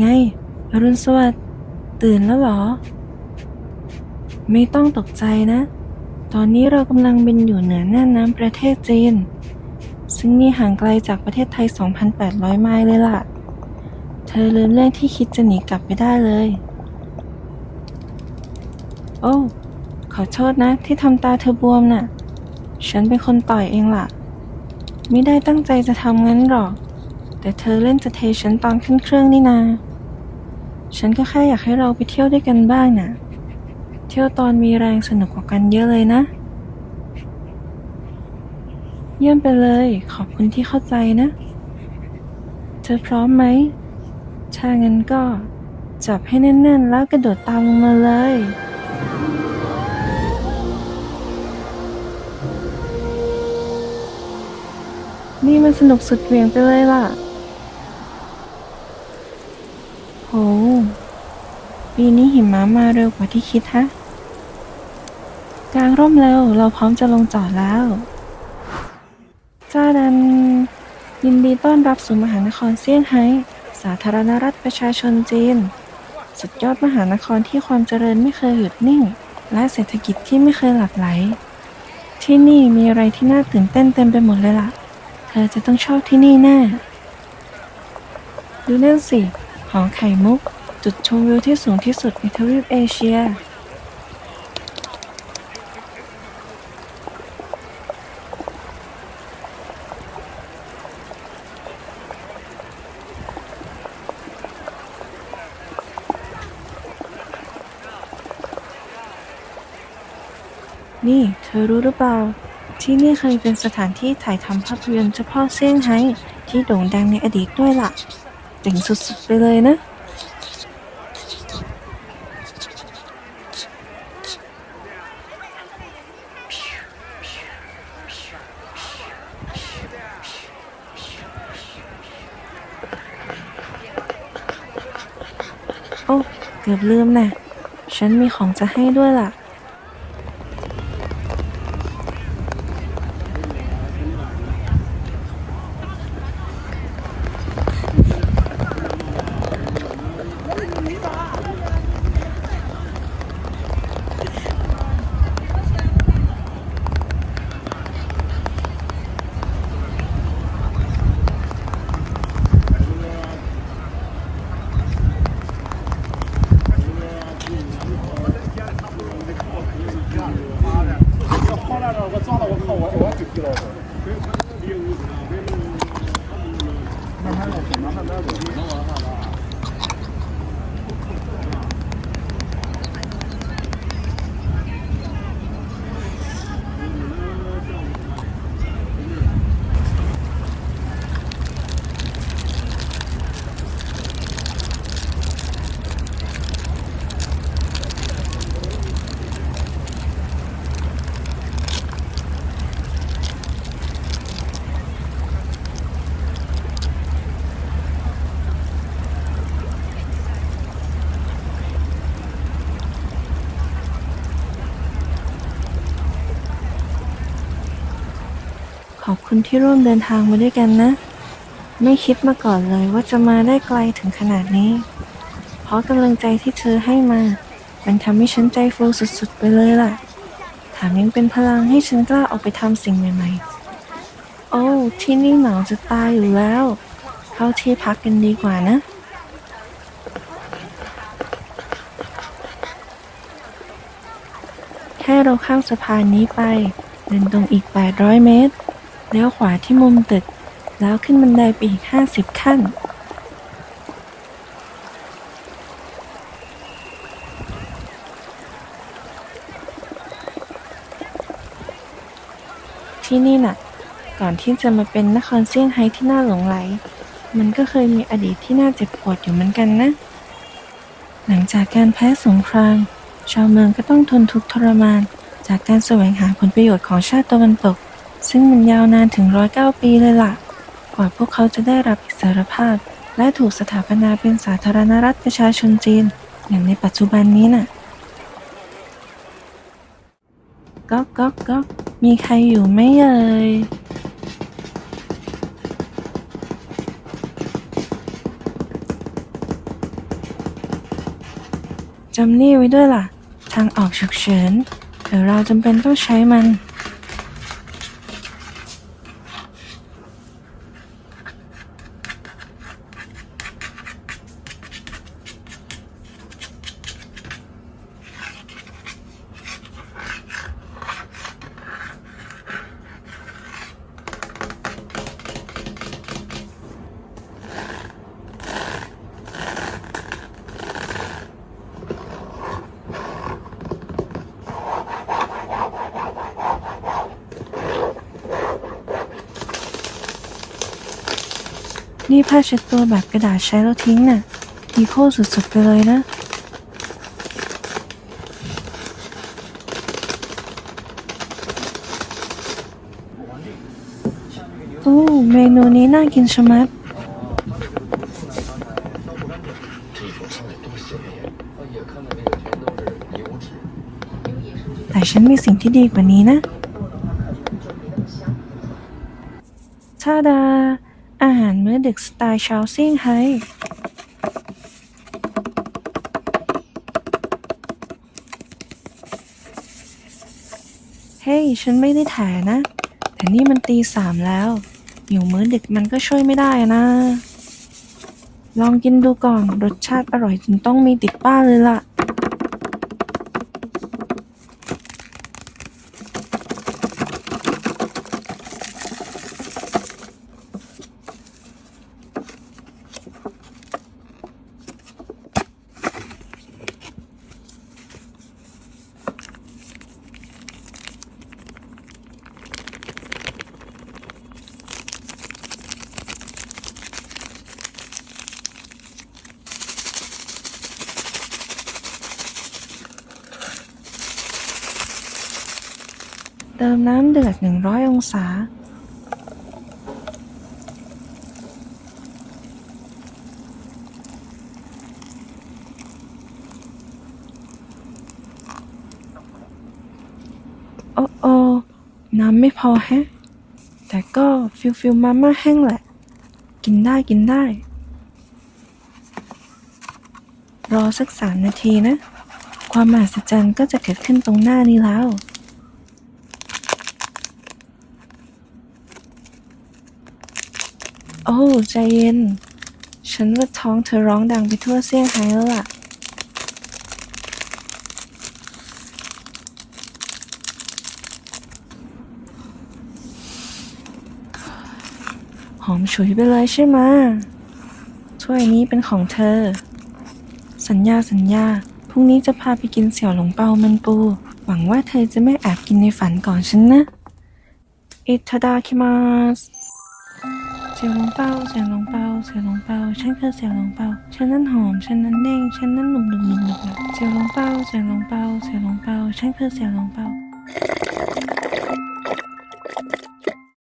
ไง อรุณสวัสดิ์ตื่นแล้วหรอ ไม่ต้องตกใจนะ ตอนนี้เรากำลังบินอยู่เหนือน่านน้ำประเทศจีน ซึ่งนี่ห่างไกลจากประเทศไทย 2,800 ไมล์เลยล่ะ เธอลืมเรื่องที่คิดจะหนีกลับไปได้เลย โอ้ ขอโทษนะที่ทำตาเธอบวมน่ะ ฉันเป็นคนต่อยเองล่ะ ไม่ได้ตั้งใจจะทำงั้นหรอก แต่เธอเล่นจะเทฉันตอนขึ้นเครื่องนี่นา ฉันก็แค่อยากให้เราไปเที่ยวด้วยกันบ้างน่ะ เที่ยวตอนมีแรงสนุกกว่ากันเยอะเลยนะ เยี่ยมไปเลย ขอบคุณที่เข้าใจนะ เธอพร้อมไหม ถ้างั้นก็ จับให้แน่นๆ แล้วกระโดดตามลงมาเลยนี่มันสนุกสุดเหวี่ยงไปเลยล่ะ โห ปีนี้หิมะมาเร็วกว่าที่คิดฮะ กลางร่มเร็ว เราพร้อมจะลงจอดแล้ว จ้าดัน ยินดีต้อนรับสู่มหานครเซี่ยงไฮ้ สาธารณรัฐประชาชนจีน สุดยอดมหานครที่ความเจริญไม่เคยหยุดนิ่ง และเศรษฐกิจที่ไม่เคยหลับไหล ที่นี่มีอะไรที่น่าตื่นเต้นเต็มไปหมดเลยล่ะ เธอจะต้องชอบที่นี่แน่ ดูนั่นสิหอไข่มุก จุดชมวิวที่สูงที่สุดในทวีปเอเชีย นี่เธอรู้หรือเปล่า ที่นี่เคยเป็นสถานที่ถ่ายทำภาพยนตร์เฉพาะเซี่ยงไฮ้ที่โด่งดังในอดีตด้วยล่ะเจ๋งสุดๆไปเลยนะ โอ้ เกือบลืมนะ ฉันมีของจะให้ด้วยล่ะ 我，靠，我我要九级了。慢慢走，慢慢走。 อบคุณที่ร่วมเดินทางมาด้วยกันนะ ไม่คิดมาก่อนเลยว่าจะมาได้ไกลถึงขนาดนี้ เพราะกำลังใจที่เธอให้มา มันทำให้ฉันใจฟูสุดๆไปเลยล่ะแถามยังเป็นพลังให้ฉันกล้าออกไปทำสิ่งใหม่ๆ โอ้ ที่นี่หนาวจะตายอยู่แล้ว เข้าที่พักกันดีกว่านะแค่เราข้ามสะพานนี้ไป เดินตรงอีก 800 เมตร เลี้ยวขวาที่มุมตึก แล้วขึ้นบันไดไปอีก 50 ขั้น ที่นี่น่ะ ก่อนที่จะมาเป็นนครเซี่ยงไฮ้ที่น่าหลงไหล มันก็เคยมีอดีตที่น่าเจ็บปวดอยู่เหมือนกันนะ หลังจากการแพ้สงคราม ชาวเมืองก็ต้องทนทุกข์ทรมาน จากการแสวงหาผลประโยชน์ของชาติตะวันตก ซึ่งมันยาวนานถึงร้อยเก้าปีเลยล่ะ กว่าพวกเขาจะได้รับอิสรภาพ และถูกสถาปนาเป็นสาธารณรัฐประชาชนจีน อย่างในปัจจุบันนี้น่ะก๊อกก๊อกก๊อกมีใครอยู่ไหมเอ่ยจำนี่ไว้ด้วยล่ะ ทางออกฉุกเฉินเดี๋ยวเราจำเป็นต้องใช้มัน นี่ผ้าเช็ดตัวแบบกระดาษใช้แล้วทิ้งน่ะดีโคสุดๆไปเลยนะ โอ้เมนูนี้น่ากินชะมัดแต่ฉันมีสิ่งที่ดีกว่านี้นะชาดา อาหารมื้อดึกสไตล์ชาวเซี่ยงไฮ้เฮ้ยฉันไม่ได้แถนะ แต่นี่มันตีสามแล้วอยู่มื้อดึกมันก็ช่วยไม่ได้นะ ลองกินดูก่อน รสชาติอร่อยจนต้องมีติดป้าเลยล่ะ ติมน้ำเดือด 100 องศา โอ้โอน้ำไม่พอแฮะ แต่ก็ฟิลฟิลมาม่าแห้งแหละ กินได้กินได้ รอสักสามนาทีนะ ความมหัศจรรย์ก็จะเกิดขึ้นตรงหน้านี้แล้ว โอ้ใจเย็น ฉันว่าท้องเธอร้องดังไปทั่วเซี่ยงไฮ้แล้วล่ะ หอมฉุยไปเลยใช่ไหมถ้วยนี้เป็นของเธอ สัญญาสัญญา พรุ่งนี้จะพาไปกินเสี่ยวหลงเปามันปู หวังว่าเธอจะไม่แอบกินในฝันก่อนฉันนะอิทาดาคิมาส เสี่ยวหลงเปาเสี่ยวหลงเปาเสี่ยวหลงเปาฉันคือเสี่ยวหลง